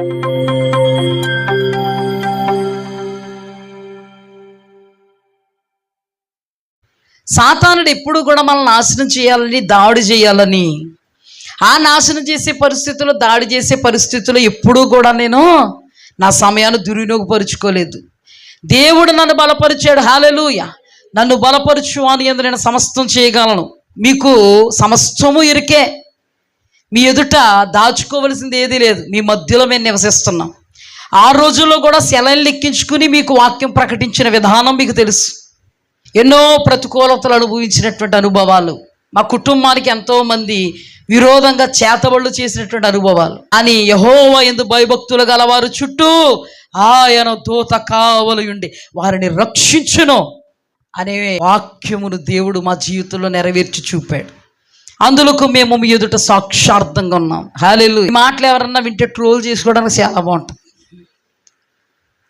సాతానుడు ఎప్పుడు కూడా మనల్ని నాశనం చేయాలని దాడి చేయాలని. ఆ నాశనం చేసే పరిస్థితుల్లో దాడి చేసే పరిస్థితుల్లో ఎప్పుడూ కూడా నేను నా సమయాన్ని దుర్వినియోగపరుచుకోలేదు. దేవుడు నన్ను బలపరిచాడు. హాలెలూయ నన్ను బలపరచు అని ఎందు నేను సమస్తం చేయగలను? మీకు సమస్తము ఇరికే. మీ ఎదుట దాచుకోవలసింది ఏదీ లేదు. మీ మధ్యలో మేము నివసిస్తున్నాం. ఆ రోజుల్లో కూడా సెలవులు లెక్కించుకుని మీకు వాక్యం ప్రకటించిన విధానం మీకు తెలుసు. ఎన్నో ప్రతికూలతలు అనుభవించినటువంటి అనుభవాలు. మా కుటుంబానికి ఎంతోమంది విరోధంగా చేతబళ్ళు చేసినటువంటి అనుభవాలు. అని యహోవ ఎందు భయభక్తులు గలవారు చుట్టూ ఆయన దూత కావలి వారిని రక్షించును అనే వాక్యమును దేవుడు మా జీవితంలో నెరవేర్చి చూపాడు. అందులోకి మేము మీ ఎదుట సాక్షార్థంగా ఉన్నాం. హాలేలు ఈ మాటలు ఎవరన్నా వింటే ట్రోల్ చేసుకోవడానికి చాలా బాగుంటుంది.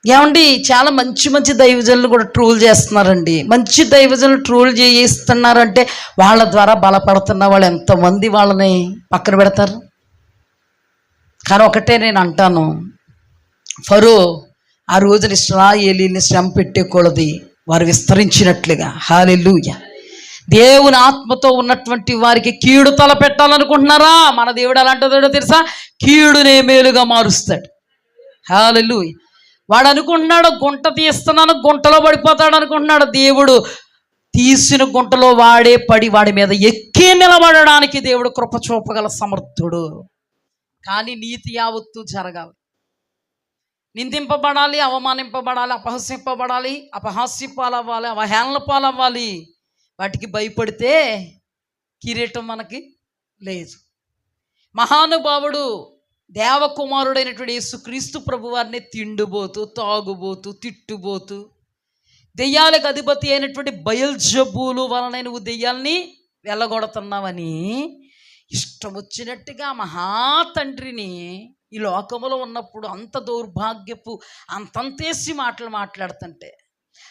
ఏమండి చాలా మంచి మంచి దైవజనులు కూడా ట్రోల్ చేస్తున్నారండి. మంచి దైవజనులు ట్రోల్ చేయిస్తున్నారంటే వాళ్ళ ద్వారా బలపడుతున్న వాళ్ళు ఎంతమంది వాళ్ళని పక్కన పెడతారు? కానీ ఒకటే నేను అంటాను. ఫరో ఆ రోజున ఇస్రాయేలీని శ్రమ పెట్టేకూడదు వారు విస్తరించినట్లుగా. హాలెలూయ దేవుని ఆత్మతో ఉన్నటువంటి వారికి కీడు తల పెట్టాలనుకుంటున్నారా మన దేవుడు అలాంటిదో తెలుసా? కీడునే మేలుగా మారుస్తాడు. హాలెలూయ వాడు అనుకుంటున్నాడు గుంట తీస్తున్నాను గుంటలో పడిపోతాడు అనుకుంటున్నాడు. దేవుడు తీసిన గుంటలో వాడే పడి వాడి మీద ఎక్కి నిలబడడానికి దేవుడు కృప చూపగల సమర్థుడు. కానీ నీతి యావత్తు జరగాలి. నిందింపబడాలి అవమానింపబడాలి అపహసింపబడాలి అపహాస్య పాలవ్వాలి అవహేళన పాలవ్వాలి వాటికి భయపడితే కిరీటం మనకి లేదు. మహానుభావుడు దేవకుమారుడైనటువంటి యేసుక్రీస్తు ప్రభువారిని తిండుబోతూ తాగుబోతూ తిట్టుబోతూ దెయ్యాలకు అధిపతి అయినటువంటి బయల్జబ్బులు వలన నువ్వు దెయ్యాల్ని వెళ్ళగొడుతున్నావని ఇష్టం వచ్చినట్టుగా మహాతండ్రిని ఈ లోకములో ఉన్నప్పుడు అంత దౌర్భాగ్యపు అంతంతేసి మాటలు మాట్లాడుతుంటే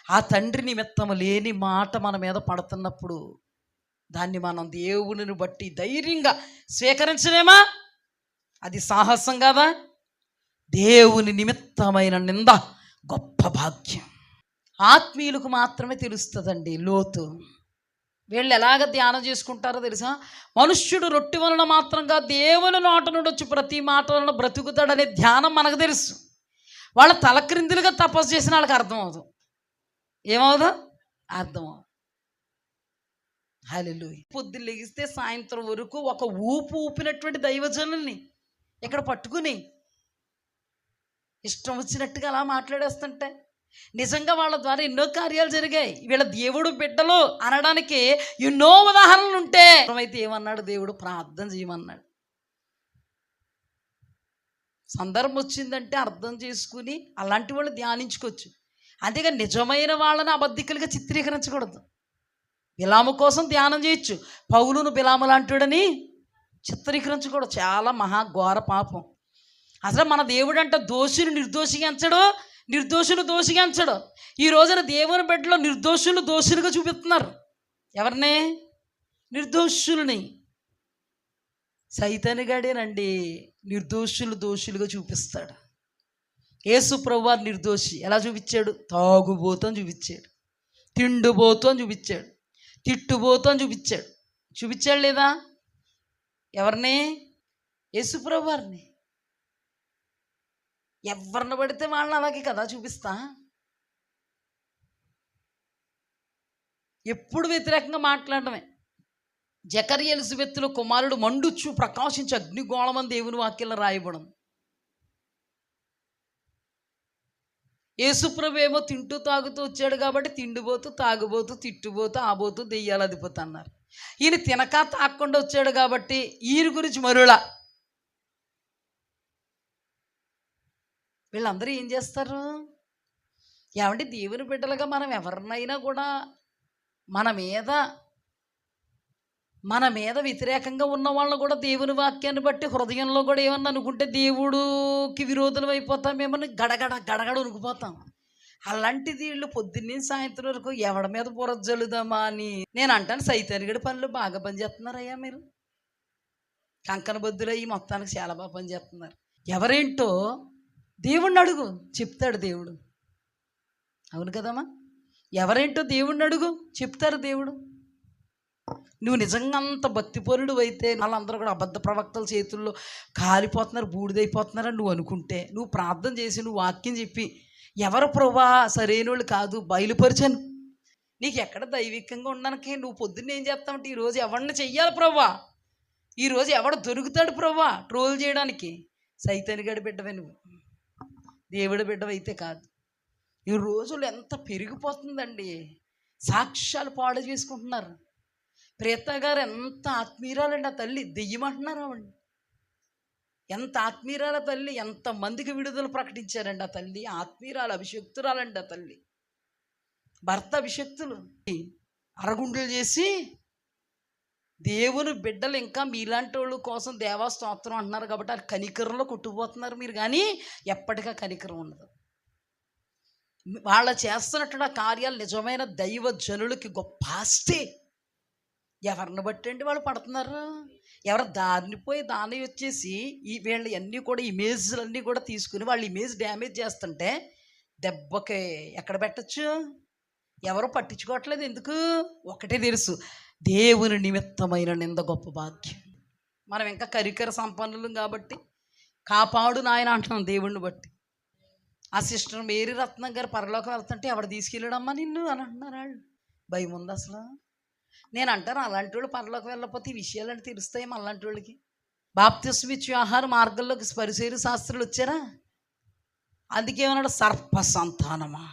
ఆ తండ్రి నిమిత్తము లేని మాట మన మీద పడుతున్నప్పుడు దాన్ని మనం దేవుని బట్టి ధైర్యంగా స్వీకరించలేమా? అది సాహసం కాదా? దేవుని నిమిత్తమైన నింద గొప్ప భాగ్యం. ఆత్మీయులకు మాత్రమే తెలుస్తుందండి లోతు. వీళ్ళు ఎలాగ ధ్యానం చేసుకుంటారో తెలుసా? మనుష్యుడు రొట్టె వలన మాత్రంగా దేవుని నోట నుండి వచ్చి ప్రతి మాట వలన బ్రతుకుతాడనే ధ్యానం మనకు తెలుసు. వాళ్ళ తలక్రిందులుగా తపస్సు చేసిన వాళ్ళకి అర్థమవుతుంది ఏమవుదా? అర్థమవుతుంది హలో పొద్దున్న లెగిస్తే సాయంత్రం వరకు ఒక ఊపు ఊపినటువంటి దైవజనుల్ని ఇక్కడ పట్టుకుని ఇష్టం వచ్చినట్టుగా అలా మాట్లాడేస్తుంటే నిజంగా వాళ్ళ ద్వారా ఎన్నో కార్యాలు జరిగాయి. వీళ్ళ దేవుడు బిడ్డలు అనడానికి ఎన్నో ఉదాహరణలు ఉంటే అయితే ఏమన్నాడు దేవుడు? ప్రార్థన చేయమన్నాడు. సందర్భం వచ్చిందంటే అర్థం చేసుకుని అలాంటి వాళ్ళు ధ్యానించుకోవచ్చు. అంతేగా నిజమైన వాళ్ళని అబద్ధికులుగా చిత్రీకరించకూడదు. బిలాము కోసం ధ్యానం చేయొచ్చు. పౌలును బిలాము లాంటివాడని చిత్రీకరించకూడదు. చాలా మహా ఘోర పాపం. అసలు మన దేవుడు అంటే దోషులు నిర్దోషిగా ఎంచడు నిర్దోషులు దోషిగా ఎంచడు. ఈ రోజున దేవుని బిడ్డలో నిర్దోషులు దోషులుగా చూపిస్తున్నారు. ఎవరిని? నిర్దోషుల్ని. సైతానిగాడేనండి నిర్దోషులు దోషులుగా చూపిస్తాడు. యేసు ప్రభువారు నిర్దోషి. ఎలా చూపించాడు? తాగుబోతు అని చూపించాడు. తిండుబోతో అని చూపించాడు. తిట్టుబోతో అని చూపించాడు. చూపించాడు లేదా? ఎవరిని? యేసుప్రభు వారిని ఎవరిని పడితే వాళ్ళని అలాగే కదా చూపిస్తా? ఎప్పుడు వ్యతిరేకంగా మాట్లాడటమే. జకరి ఎలిజబెత్తులో కుమారుడు మండుచు ప్రకాశించి అగ్నిగోళమని దేవుని వాక్యంలో రాయబడం యేసుప్రభు ఏమో తింటూ తాగుతూ వచ్చాడు కాబట్టి తిండిపోతూ తాగుబోతూ తిట్టుబోతూ ఆబోతూ దెయ్యాలు అదిపోతూ అన్నారు. ఈయన తినక తాకుండా వచ్చాడు కాబట్టి ఈయన గురించి మరులా వీళ్ళందరూ ఏం చేస్తారు? ఏమంటే దేవుని బిడ్డలుగా మనం ఎవరినైనా కూడా మన మీద మన మీద వ్యతిరేకంగా ఉన్న వాళ్ళు కూడా దేవుని వాక్యాన్ని బట్టి హృదయంలో కూడా ఏమన్నా అనుకుంటే దేవుడికి అయిపోతాం ఏమని గడగడ గడగడ ఉనికిపోతాం అలాంటిది వీళ్ళు పొద్దున్నే సాయంత్రం వరకు ఎవడి మీద బురద అని నేను అంటాను సైతానిగడి పనులు బాగా పనిచేస్తున్నారయ్యా మీరు. కంకణ బొద్దులు అయ్యి మొత్తానికి చాలా బాగా పనిచేస్తున్నారు ఎవరేంటో దేవుణ్ణి అడుగు చెప్తాడు దేవుడు. అవును కదమ్మా? ఎవరేంటో దేవుణ్ణి అడుగు చెప్తారు దేవుడు. నువ్వు నిజంగా అంత భక్తిపరుడు అయితే వాళ్ళందరూ కూడా అబద్ధ ప్రవక్తల చేతుల్లో కాలిపోతున్నారు బూడిదైపోతున్నారని నువ్వు అనుకుంటే నువ్వు ప్రార్థన చేసి నువ్వు వాక్యం చెప్పి ఎవరు ప్రభా సరైన వాళ్ళు కాదు బయలుపరిచాను. నీకు ఎక్కడ దైవికంగా ఉండడానికి నువ్వు పొద్దున్న ఏం చేస్తావంటే ఈరోజు ఎవరిని చెయ్యాలి ప్రభా? ఈరోజు ఎవడు దొరుకుతాడు ప్రభా ట్రోల్ చేయడానికి? సైతాన్ని గడి బిడ్డవే నువ్వు. దేవుడి బిడ్డవైతే కాదు. ఈ రోజులు ఎంత పెరిగిపోతుందండి. సాక్ష్యాలు పాడు చేసుకుంటున్నారు. ప్రేత గారు ఎంత ఆత్మీయురాలండి ఆ తల్లి. దెయ్యమంటున్నారు ఆవిడ ఎంత ఆత్మీయురాల తల్లి ఎంత మందికి విడుదల ప్రకటించారండి ఆ తల్లి. ఆత్మీయురాలు అభిషక్తురాలండి ఆ తల్లి. భర్త అభిషక్తులు. అరగుండలు చేసి దేవుని బిడ్డలు ఇంకా మీలాంటి వాళ్ళు కోసం దేవా స్తోత్రం అంటున్నారు కాబట్టి ఆ కనికరంలో కొట్టుకుపోతున్నారు మీరు. కానీ ఎప్పటికీ కనికరం ఉండదు. వాళ్ళ చేస్తున్నట్టు ఆ కార్యాలు నిజమైన దైవ జనులకి గొప్ప ఆస్తి. ఎవరిని బట్టండి వాళ్ళు పడుతున్నారు? ఎవరు దారిని పోయి దాని వచ్చేసి ఈ వీళ్ళు అన్నీ కూడా ఇమేజ్లు అన్నీ కూడా తీసుకుని వాళ్ళు ఇమేజ్ డ్యామేజ్ చేస్తుంటే దెబ్బకి ఎక్కడ పెట్టచ్చు? ఎవరు పట్టించుకోవట్లేదు ఎందుకు? ఒకటే తెలుసు దేవుని నిమిత్తమైన నింద గొప్ప భాగ్యం. మనం ఇంకా కరికర సంపన్నులు కాబట్టి కాపాడు నాయన అంటున్నాం దేవుణ్ణి బట్టి. ఆ సిస్టర్ మేరీ రత్నం గారు పరలోకం వెళ్తుంటే ఎవడు తీసుకెళ్ళాడమ్మా నిన్ను? అని అంటున్నారు వాళ్ళు. భయం ఉంది అసలు. నేను అంటాను అలాంటి వాళ్ళు పరలోకి వెళ్ళకపోతే ఈ విషయాలని తెలుస్తాయి అలాంటి వాళ్ళకి బాప్తిస్మ ఇచ్చి ఆహార మార్గంలోకి పరిశీలి శాస్త్రులు వచ్చారా? అందుకేమన్నాడు సర్ప సంతానమా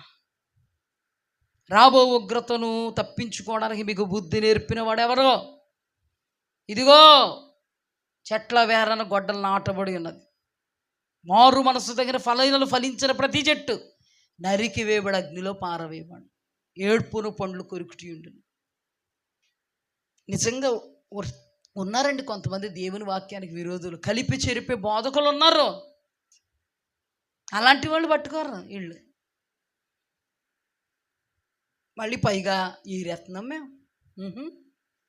రాబో ఉగ్రతను తప్పించుకోవడానికి మీకు బుద్ధి నేర్పిన వాడెవరో ఇదిగో చెట్ల వేరన గొడ్డలు నాటబడి ఉన్నది. మారు మనసు దగ్గర ఫలైనలు ఫలించిన ప్రతి చెట్టు నరికి వేయబడి అగ్నిలో పారవేయబడి ఏడ్పును పండ్లు కొరుకుటి ఉండును. నిజంగా ఉన్నారండి కొంతమంది దేవుని వాక్యానికి విరోధులు. కలిపి చెరిపే బోధకులు ఉన్నారు. అలాంటి వాళ్ళు పట్టుకోరు వీళ్ళు. మళ్ళీ పైగా ఈ రత్నం మేము.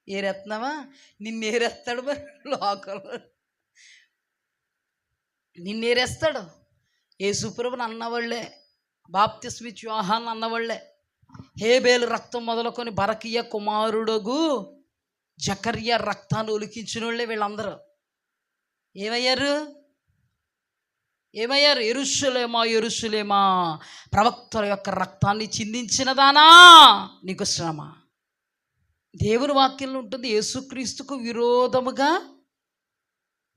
ఏ రత్నమా? నిన్నేరేస్తాడు మరి లోకల్. నిన్నేరేస్తాడు. యేసుప్రభుని అన్నవాళ్ళే. బాప్తిస్మిచ్ యోహాన్ అన్నవాళ్ళే. హేబేలు రక్తం మొదలుకొని బరకీయ కుమారుడుగు జకర్య రక్తాన్ని ఒలికించిన వాళ్ళే వీళ్ళందరూ. ఏమయ్యారు? ఏమయ్యారు? ఎరుసులేమా ఎరుసులేమా ప్రవక్తల యొక్క రక్తాన్ని చిందించినదానా నీకు శ్రమ. దేవుని వాక్యంలో ఉంటుంది యేసుక్రీస్తుకు విరోధముగా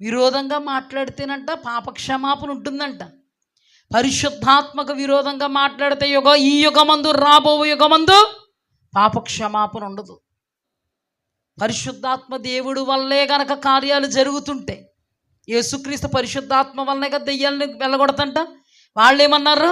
విరోధంగా మాట్లాడితేనంట పాపక్షమాపణ ఉంటుందంట. పరిశుద్ధాత్మక విరోధంగా మాట్లాడితే యుగ ఈ యుగమందు రాబో యుగమందు పాపక్షమాపణ ఉండదు. పరిశుద్ధాత్మ దేవుడు వల్లే గనక కార్యాలు జరుగుతుంటే యేసుక్రీస్తు పరిశుద్ధాత్మ వల్లనే కదా దెయ్యాలని వెళ్ళగొడతంట? వాళ్ళు ఏమన్నారు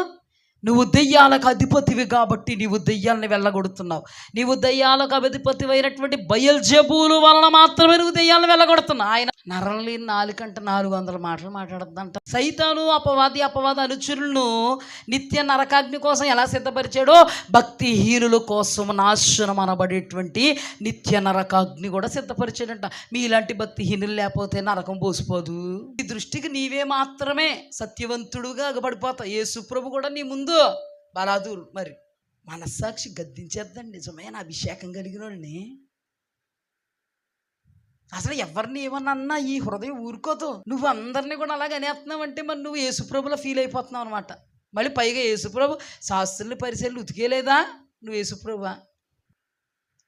నువ్వు దెయ్యాలకు అధిపతివి కాబట్టి నీవు దెయ్యాలని వెళ్ళగొడుతున్నావు. నీవు దెయ్యాలకు అధిపతి అయినటువంటి బయల్జబూలు వలన మాత్రమే నువ్వు దెయ్యాలను వెళ్ళగొడుతున్నావు. ఆయన నరలి నాలుగంట నాలుగు వందల మాటలు మాట్లాడద్దంట. సైతాను అపవాది అపవాద అనుచరులను నిత్య నరకాగ్ని కోసం ఎలా సిద్ధపరిచాడో భక్తిహీనుల కోసం నాశనం అనబడేటువంటి నిత్య నరకాగ్ని కూడా సిద్ధపరిచాడంట. మీలాంటి భక్తిహీనులు లేకపోతే నరకం పోసిపోదు. నీ దృష్టికి నీవే మాత్రమే సత్యవంతుడుగా అగబడిపోతావు యేసు కూడా నీ ముందు బలాదూరు మరి మనస్సాక్షి గద్దించేద్దండి. నిజమైన అభిషేకం కలిగిన వాళ్ళని అసలు ఎవరిని ఏమన్నా ఈ హృదయం ఊరుకోదు. నువ్వు అందరినీ కూడా అలాగ అనేస్తున్నావు అంటే మరి నువ్వు యేసుప్రభులో ఫీల్ అయిపోతున్నావు అనమాట మళ్ళీ పైగా యేసుప్రభు శాస్త్రుల్ని పరిశీలన ఉతికేలేదా? నువ్వు యేసుప్రభువా?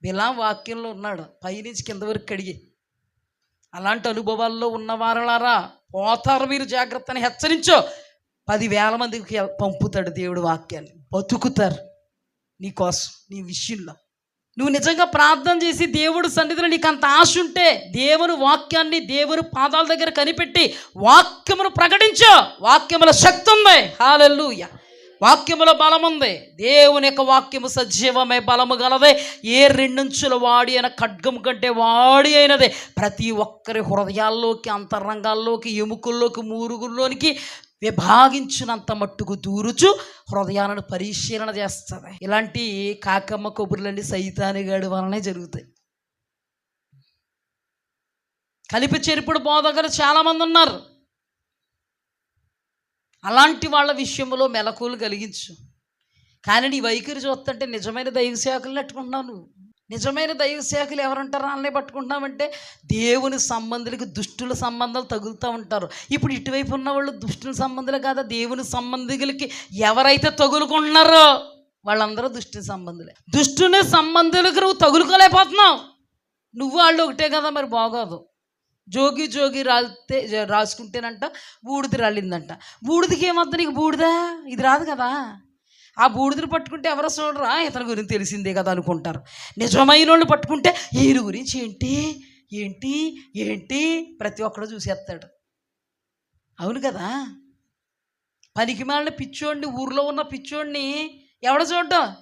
బిలాం వాక్యంలో ఉన్నాడు. పైనుంచి కింద వరకు కడిగి. అలాంటి అనుభవాల్లో ఉన్న వారలారా పోతారు మీరు జాగ్రత్తని హెచ్చరించో. పదివేల మందికి పంపుతాడు దేవుడు వాక్యాన్ని. బతుకుతారు. నీకోసం నీ విషయంలో. నువ్వు నిజంగా ప్రార్థన చేసి దేవుడు సన్నిధిలో నీకు అంత ఆశ ఉంటే దేవుని వాక్యాన్ని దేవుని పాదాల దగ్గర కనిపెట్టి వాక్యమును ప్రకటించు. వాక్యముల శక్తి ఉంది. హాలెల్లుయ. వాక్యములో బలం ఉంది. దేవుని యొక్క వాక్యము సజీవమే బలము గలదే. ఏ రెండంచుల వాడి అయిన ఖడ్గం కంటే వాడి అయినదే. ప్రతి ఒక్కరి హృదయాల్లోకి అంతరంగాల్లోకి ఎముకల్లోకి మూరుగుల్లోనికి విభాగించినంత మట్టుకు దూరుచు హృదయాలను పరిశీలన చేస్తుంది. ఇలాంటి కాకమ్మ కొబ్బుర్లన్నీ సైతానిగాడి వలనే జరుగుతాయి. కలిపి చెరుపుడు బోధకులు చాలామంది ఉన్నారు. అలాంటి వాళ్ళ విషయంలో మెలకువలు కలిగించు. కానీ నీ వైఖరి చూస్తుంటే నిజమైన దైవ సేవకులు పట్టుకుంటున్నావు నువ్వు. నిజమైన దైవ సేవకులు ఎవరుంటారు? వాళ్ళని పట్టుకుంటున్నామంటే దేవుని సంబంధులకి దుష్టుల సంబంధాలు తగులుతూ ఉంటారు. ఇప్పుడు ఇటువైపు ఉన్న వాళ్ళు దుష్టుల సంబంధులు కాదా? దేవుని సంబంధికులకి ఎవరైతే తగులుకుంటున్నారో వాళ్ళందరూ దుష్టి సంబంధులే. దుష్టుని సంబంధులకు నువ్వు తగులుకోలేకపోతున్నావు. నువ్వు వాళ్ళు ఒకటే కదా మరి బాగోదు. జోగి జోగి రాలితే రాసుకుంటేనంట బూడిద రాలిందంట. బూడిదకి ఏమవుతుంది నీకు బూడిద? ఇది రాదు కదా. ఆ బూడిదను పట్టుకుంటే ఎవరో చూడరా? ఇతని గురించి తెలిసిందే కదా అనుకుంటారు. నిజమైన వాళ్ళు పట్టుకుంటే ఈయన గురించి ఏంటి? ఏంటి? ఏంటి? ప్రతి ఒక్కడు చూసేస్తాడు. అవును కదా? పనికి మాలిన పిచ్చోడిని ఊర్లో ఉన్న పిచ్చోడిని ఎవడ చూడటం?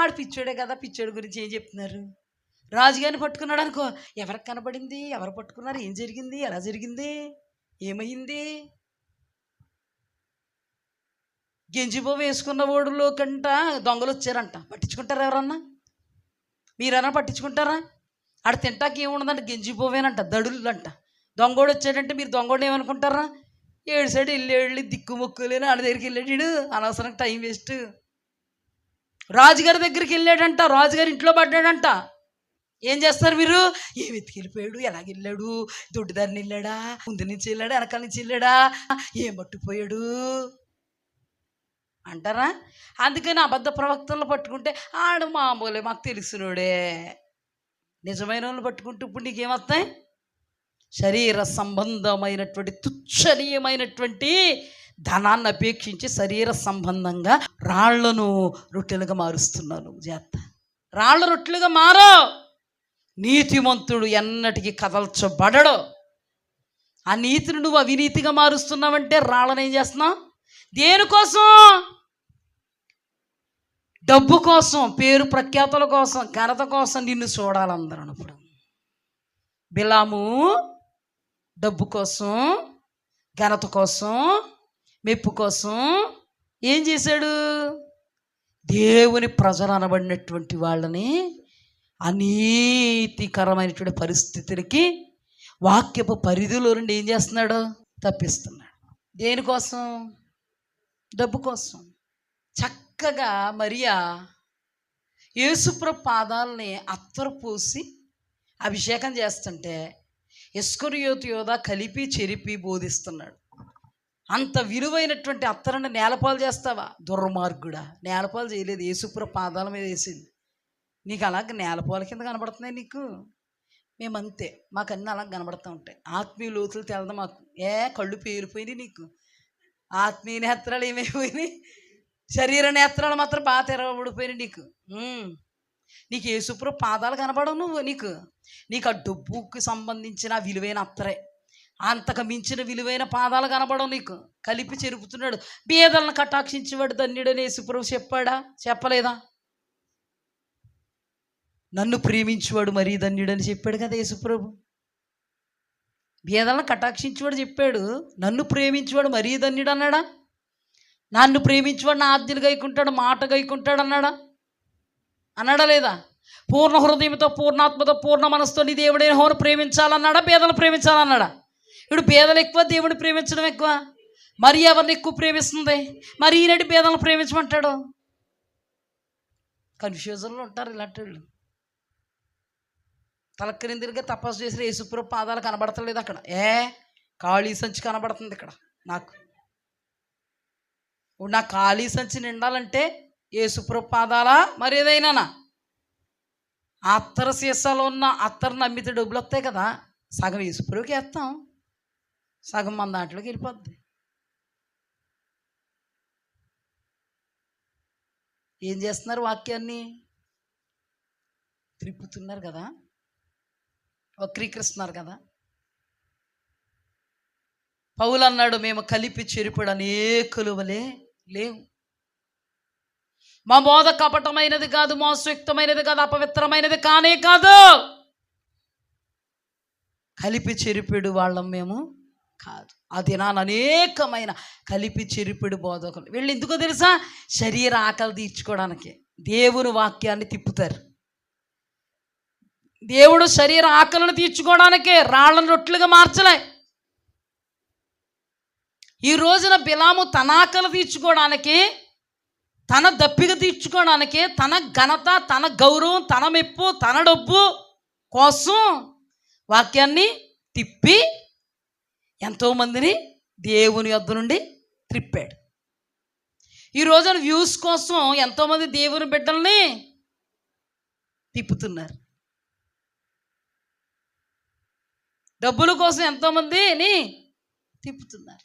ఆడు పిచ్చోడే కదా పిచ్చోడి గురించి ఏం చెప్తున్నారు? రాజుగారిని పట్టుకున్నాడు అనుకో ఎవరికి కనబడింది? ఎవరు పట్టుకున్నారు? ఏం జరిగింది? ఎలా జరిగింది? ఏమైంది గెంజిబో వేసుకున్న ఓడిలో కంట దొంగలు వచ్చారంట పట్టించుకుంటారా ఎవరన్నా? మీరన్నా పట్టించుకుంటారా? ఆడ తింటాకి ఏముండదంట గెంజిపోవేనంట దడులంట దొంగోడు వచ్చాడంటే మీరు దొంగోడు ఏమనుకుంటారా? ఏడు సైడ్ వెళ్ళి వెళ్ళి దిక్కు మొక్కులేని ఆడ దగ్గరికి వెళ్ళాడు అనవసరం టైం వేస్ట్. రాజుగారి దగ్గరికి వెళ్ళాడంట రాజుగారి ఇంట్లో పడ్డాడంట. ఏం చేస్తారు మీరు ఏ వెతికి వెళ్ళిపోయాడు ఎలాగ వెళ్ళాడు? దొడ్డిదారిని వెళ్ళాడా? ముందు నుంచి వెళ్ళాడా వెనకాల నుంచి వెళ్ళాడా? ఏం పట్టుకుపోయాడు? అంటారా? అందుకని అబద్ధ ప్రవక్తలను పట్టుకుంటే ఆడు మామూలే మాకు తెలిసినోడే. నిజమైన వాళ్ళు పట్టుకుంటే ఇప్పుడు నీకేమొస్తాయి? శరీర సంబంధమైనటువంటి తుచ్చనీయమైనటువంటి ధనాన్ని అపేక్షించి శరీర సంబంధంగా రాళ్ళను రొట్టెలుగా మారుస్తున్నాను జాత రాళ్ళ రొట్టెలుగా మారో. నీతిమంతుడు ఎన్నటికీ కదల్చబడడు. ఆ నీతిని నువ్వు అవినీతిగా మారుస్తున్నావంటే రాళ్ళని ఏం చేస్తున్నావు? దేనికోసం డబ్బు కోసం పేరు ప్రఖ్యాతుల కోసం ఘనత కోసం నిన్ను చూడాలందరూ ఇప్పుడు. బిలాము డబ్బు కోసం ఘనత కోసం మెప్పు కోసం ఏం చేశాడు? దేవుని ప్రజలు అనబడినటువంటి వాళ్ళని అనీతికరమైనటువంటి పరిస్థితులకి వాక్యపు పరిధిలో నుండి ఏం చేస్తున్నాడు? తప్పిస్తున్నాడు. దేనికోసం డబ్బు కోసం. చక్కగా మరియా యేసుప్ర పాదాలని అత్తరపోసి అభిషేకం చేస్తుంటే ఇస్కరియోతి యోధ కలిపి చెరిపి బోధిస్తున్నాడు. అంత విలువైనటువంటి అత్తరని నేలపాలు చేస్తావా? దుర్మార్గుడా నేలపాలు చేయలేదు. యేసుప్ర పాదాల మీద వేసింది. నీకు అలాగ నేలపాల కింద కనబడుతున్నాయి నీకు? మేమంతే. మాకన్నీ మాకు అన్నీ అలా కనబడుతూ ఉంటాయి. ఆత్మీయ లోతులు తెలదు మాకు. ఏ కళ్ళు పేలిపోయినాయి నీకు. ఆత్మీయ నేత్రాలు ఏమైపోయినాయి శరీర నేత్రాలు మాత్రం బాగా తెరవబడిపోయినాయి నీకు. నీకు యేసుప్ర పాదాలు కనబడవు నువ్వు నీకు. నీకు ఆ డబ్బుకి సంబంధించిన విలువైన అత్తరే. అంతకు మించిన విలువైన పాదాలు కనబడవు నీకు. కలిపి చెరుపుతున్నాడు. బీదలను కటాక్షించేవాడు ధన్యుడని యేసుప్రభు చెప్పాడా? చెప్పలేదా? నన్ను ప్రేమించువాడు మరీ ధన్యుడని చెప్పాడు కదా యేసుప్రభు భేదాలను కటాక్షించేవాడు చెప్పాడు. నన్ను ప్రేమించేవాడు మరీ ధన్యుడు అన్నాడా? నన్ను ప్రేమించేవాడు నా ఆద్యులు గైకుంటాడు మాట గైకుంటాడు అన్నాడా? అన్నాడా లేదా? పూర్ణ హృదయంతో పూర్ణాత్మతో పూర్ణ మనసుతో నీ దేవుడైన హోను ప్రేమించాలన్నాడా? పేదలు ప్రేమించాలన్నాడా? ఇప్పుడు పేదలు ఎక్కువ దేవుడిని ప్రేమించడం ఎక్కువ. మరి ఎవరిని ఎక్కువ ప్రేమిస్తుంది? మరి ఈనాటి పేదలను ప్రేమించమంటాడు? కన్ఫ్యూజన్లో ఉంటారు ఇలాంటి వాళ్ళు తలక్రిందిరిగా తపస్సు చేసిన యేసుప్రభు పాదాలు కనబడతలేదు అక్కడ. ఏ? ఖాళీ సంచి కనబడుతుంది ఇక్కడ నాకు. ఇప్పుడు నా ఖాళీ సంచి నిండాలంటే యేసుప్రభు పాదాలా? మరి ఏదైనానా అత్తర సీసాలో ఉన్న అత్తర నమ్మితే డబ్బులు వస్తాయి కదా. సగం యేసుప్రభుకి వేస్తాం. సగం మన దాంట్లోకి వెళ్ళిపోద్ది. ఏం చేస్తున్నారు వాక్యాన్ని? త్రిప్పుతున్నారు కదా. వక్రీకరిస్తున్నారు కదా. పౌలు అన్నాడు మేము కలిపి చెరిపడు అనేకులు వలే లేవు. మా బోధ కపటమైనది కాదు మోసయుక్తమైనది కాదు అపవిత్రమైనది కానే కాదు. కలిపి చెరిపిడు వాళ్ళం మేము కాదు. ఆ దినాన అనేకమైన కలిపి చెరిపిడు బోధకులు. వీళ్ళు ఎందుకో తెలుసా? శరీర ఆకలి తీర్చుకోవడానికి. దేవుని వాక్యాన్ని తిప్పుతారు. దేవుడు శరీర ఆకలిని తీర్చుకోవడానికే రాళ్ళను రొట్టెలుగా మార్చలే. ఈ రోజున బిలాము తన ఆకలి తీర్చుకోవడానికి తన దప్పిక తీర్చుకోవడానికి తన ఘనత తన గౌరవం తన మెప్పు తన డబ్బు కోసం వాక్యాన్ని తిప్పి ఎంతోమందిని దేవుని యొద్ నుండి త్రిప్పాడు. ఈ రోజున వ్యూస్ కోసం ఎంతోమంది దేవుని బిడ్డల్ని తిప్పుతున్నారు. డబ్బుల కోసం ఎంతోమందిని తిప్పుతున్నారు.